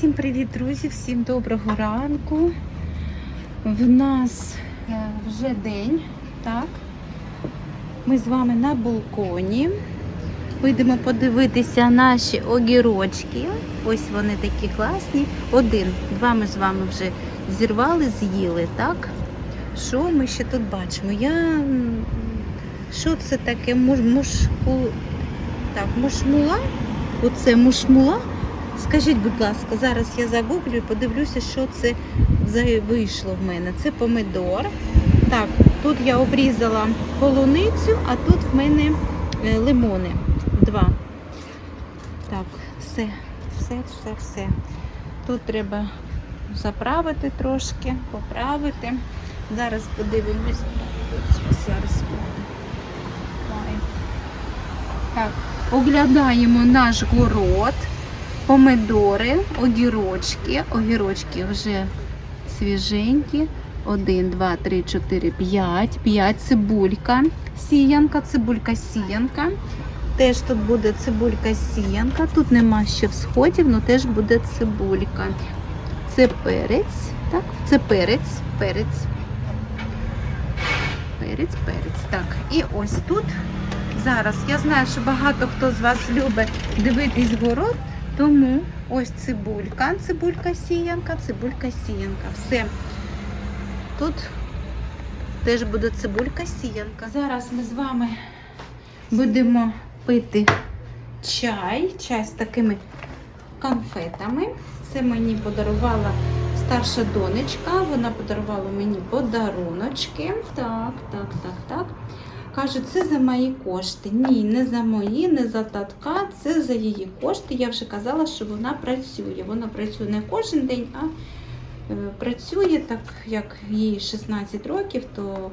Всім привіт, друзі! Всім доброго ранку. В нас е, вже день, так? Ми з вами на балконі. Вийдемо подивитися наші огірочки. Ось вони такі класні. Один, два ми з вами вже зірвали, з'їли, так? Що ми ще тут бачимо? Я. Що це таке? Муш. Так, мушмула? Оце мушмула? Скажіть, будь ласка, зараз я загуглю і подивлюся, що це вийшло в мене. Це помидор. Так, тут я обрізала полуницю, а тут в мене е, лимони. Два. Так, все, все, все, все. Тут треба заправити трошки, поправити. Зараз подивимось. Зараз. Так, оглядаємо наш город помидори, огірочки. Огірочки вже свіженькі. Один, два, три, чотири, п'ять. П'ять. Цибулька. Сіянка, цибулька сіянка. Теж тут буде цибулька сіянка. Тут нема ще всходів, але теж буде цибулька. Це перець. Так, це перець. Перець. Перець, перець. Так, і ось тут. Зараз я знаю, що багато хто з вас любить дивитись город. Тому ось цибулька, цибулька сіянка, цибулька сіянка. Все. Тут теж буде цибулька сіянка. Зараз ми з вами будемо пити чай, чай з такими конфетами. Це мені подарувала старша донечка. Вона подарувала мені подаруночки. Так, так, так, так. Каже, це за мої кошти. Ні, не за мої, не за татка, це за її кошти. Я вже казала, що вона працює. Вона працює не кожен день, а е, працює так, як їй 16 років, то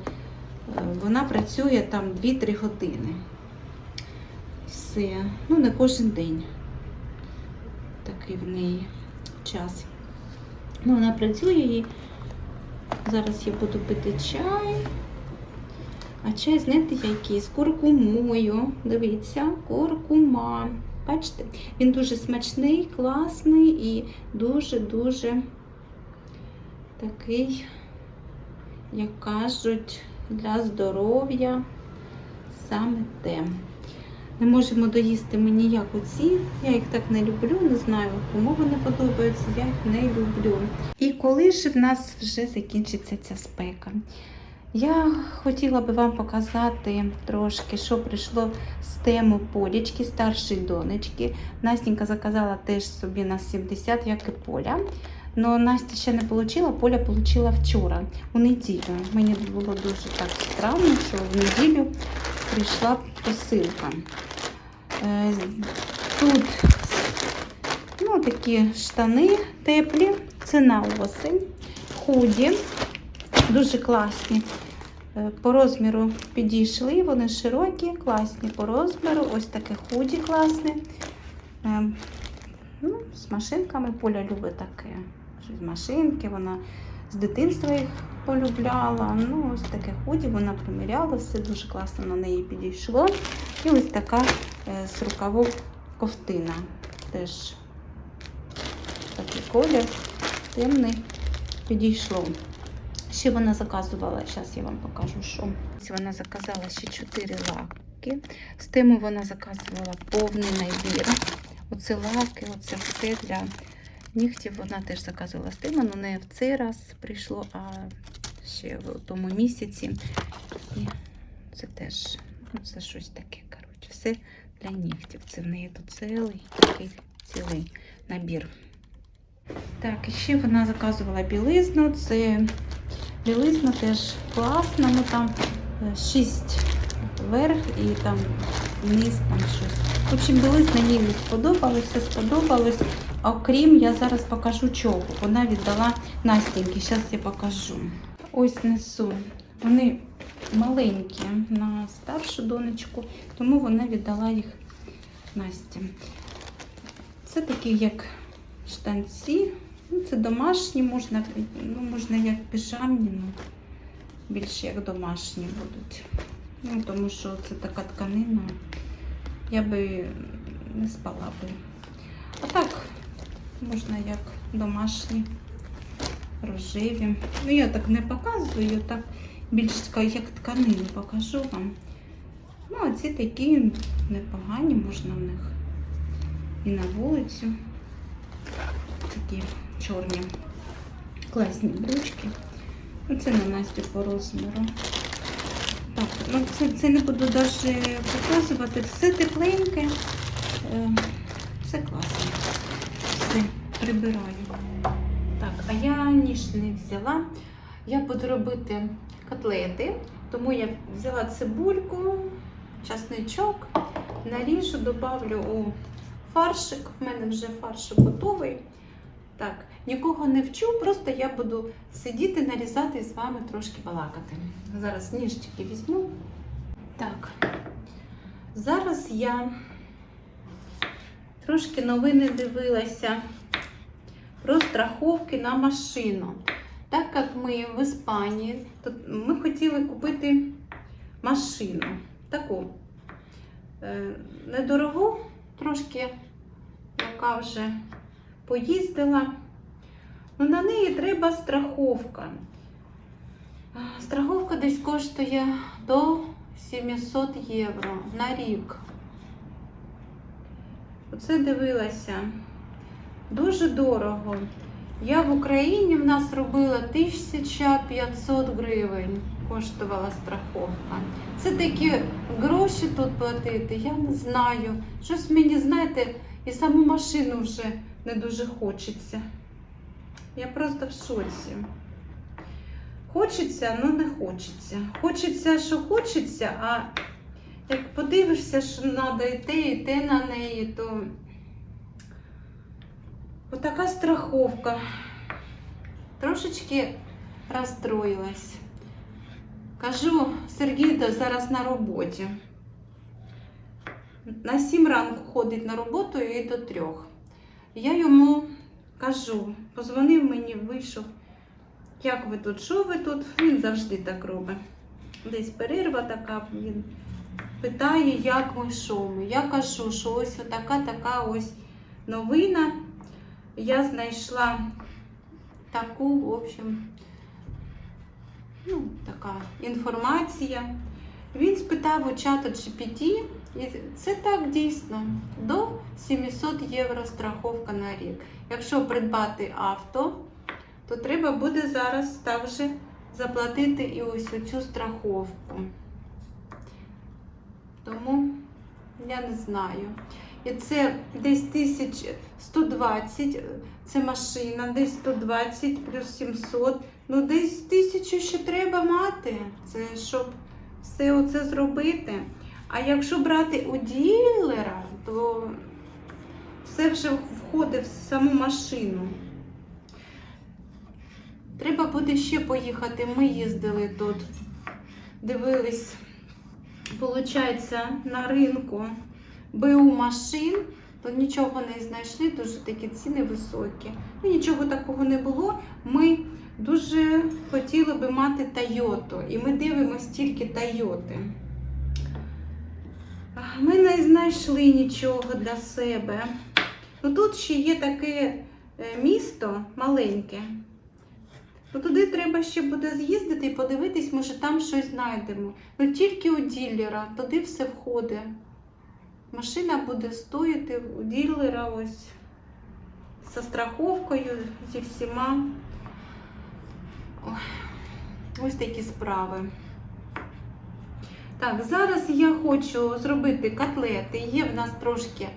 е, вона працює там 2-3 години. Все. Ну, не кожен день. Такий в неї час. Ну, вона працює і зараз я буду пити чай. А чай, знаєте, який? З куркумою. Дивіться, куркума. Бачите? Він дуже смачний, класний і дуже-дуже такий, як кажуть, для здоров'я саме те. Не можемо доїсти ми ніяк оці. Я їх так не люблю, не знаю, кому вони подобаються, я їх не люблю. І коли ж в нас вже закінчиться ця спека? Я хотіла би вам показати трошки, що прийшло з тему полічки старшої донечки. Настенька заказала теж собі на 70, як і Поля. Но Настя ще не отримала, Поля отримала вчора, у неділю. Мені було дуже так странно, що в неділю прийшла посилка. Е, Тут ну, такі штани теплі, це на осень, худі, дуже класні. Е, По розміру підійшли, вони широкі, класні по розміру. Ось таке худі класне. Е, Ну, з машинками Поля любить таке. Щось машинки, вона з дитинства їх полюбляла. Ну, ось таке худі, вона приміряла, все дуже класно на неї підійшло. І ось така е, з рукавом ковтина. Теж такий колір темний підійшло. Ще вона заказувала, зараз я вам покажу, що. Вона заказала ще 4 лаки. З тему вона заказувала повний набір. Оце лаки, оце все для нігтів вона теж заказувала з тему, але не в цей раз прийшло, а ще в тому місяці. І це теж ну, це щось таке. Коротше, все для нігтів. Це в неї тут цілий такий цілий набір. Так, і ще вона заказувала білизну. Це білизна теж класна. Ну там 6 вверх і там вниз там щось. В общем, білизна не сподобалось, все сподобалось. Окрім, я зараз покажу чого. Вона віддала Настеньки. Зараз я покажу. Ось несу. Вони маленькі на старшу донечку, тому вона віддала їх Насті. Це такі, як штанці. Ну, це домашні, можна, ну, можна як піжамні, ну, більше як домашні будуть. Ну, тому що це така тканина. Я би не спала би. А так, можна як домашні, рожеві. Ну, я так не показую, так більш як тканину покажу вам. Ну, а ці такі непогані, можна в них і на вулицю. Такі чорні, класні брючки. Ну, це на Настю по розміру. Так, ну це, це не буду навіть показувати. Все тепленьке, е, все класно. Все, прибираю. Так, а я ніж не взяла. Я буду робити котлети, тому я взяла цибульку, часничок, наріжу, добавлю у фаршик. У мене вже фаршик готовий. Так, нікого не вчу, просто я буду сидіти, нарізати і з вами трошки балакати. Зараз ніжчики візьму. Так, зараз я трошки новини дивилася про страховки на машину. Так як ми в Іспанії, то ми хотіли купити машину таку е, недорогу, трошки, яка вже поїздила. Ну, на неї треба страховка. Страховка десь коштує до 700 євро на рік. Оце дивилася. Дуже дорого. Я в Україні в нас робила 1500 гривень коштувала страховка. Це такі гроші тут платити, я не знаю. Щось мені, знаєте, і саму машину вже не дуже хочеться. Я просто в шоці. Хочеться, але не хочеться. Хочеться, що хочеться, а як подивишся, що треба йти, йти на неї, то отака страховка. Трошечки розстроїлась. Кажу, Сергій зараз на роботі. На сім ранку ходить на роботу і до трьох. Я йому кажу, позвонив мені, вийшов. Як ви тут? Що ви тут? Він завжди так робить. Десь перерва така, він питає, як ми, що ми. Я кажу, що ось така така ось новина. Я знайшла таку, в общем, ну, така інформація. Він спитав у чата GPT, і це так дійсно. До 700 євро страховка на рік. Якщо придбати авто, то треба буде зараз також заплатити і ось цю страховку. Тому я не знаю. І це десь 1120, це машина, десь 120 плюс 700. Ну, десь тисячу ще треба мати, це щоб все оце зробити. А якщо брати у ділера, то все вже входить в саму машину. Треба буде ще поїхати. Ми їздили тут, дивились, виходить, на ринку БУ машин, то нічого не знайшли, дуже такі ціни високі. Ну, нічого такого не було. Ми дуже хотіли би мати Тойоту, і ми дивимося тільки Тойоти. Ми не знайшли нічого для себе. Ну, Тут ще є таке е, місто маленьке. Ну, туди треба ще буде з'їздити і подивитись, може там щось знайдемо. Ну тільки у ділера, туди все входить. Машина буде стоїти у ділера ось зі страховкою, зі всіма. Ось такі справи. Так, зараз я хочу зробити котлети. Є в нас трошки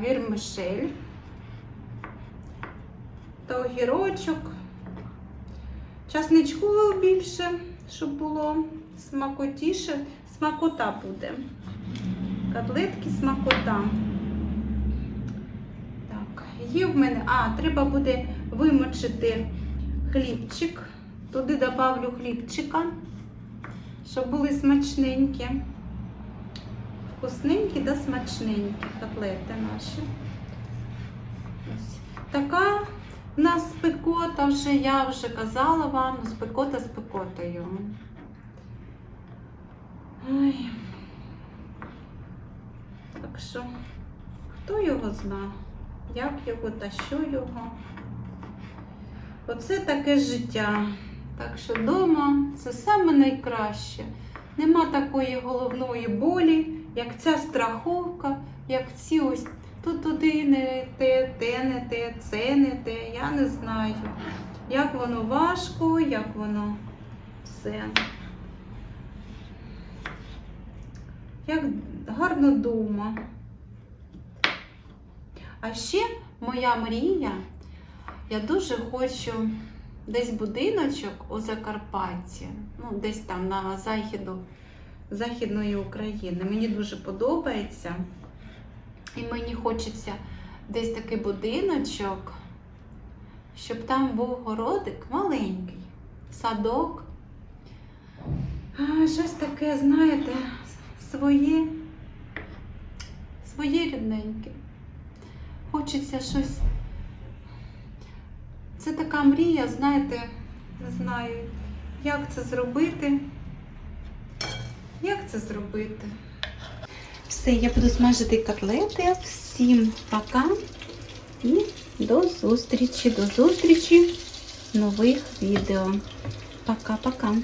вірмишель та огірочок. Часничку більше, щоб було смакотіше. Смакота буде. Котлетки смакота. Так, є в мене. А, треба буде вимочити хлібчик. Туди добавлю хлібчика, щоб були смачненькі. Вкусненькі та смачненькі котлети наші. Ось. Така в нас спекота вже, я вже казала вам, спекота з пекотою. Ой. Так що, хто його зна, як його та що його. Оце таке життя. Так що вдома це саме найкраще. Нема такої головної болі, як ця страховка, як ці ось тут туди не те, те не те, це не те. Я не знаю, як воно важко, як воно все. Як гарно дома. А ще моя мрія, я дуже хочу десь будиночок у Закарпатті, ну, десь там на західу, Західної України. Мені дуже подобається. І мені хочеться десь такий будиночок, щоб там був городик маленький, садок. Щось таке, знаєте, своє, своє рідненьке. Хочеться щось. Це така мрія, знаєте, не знаю, як це зробити. Як це зробити? Все, я буду смажити котлети. Всім пока і до зустрічі, до зустрічі в нових відео. Пока-пока.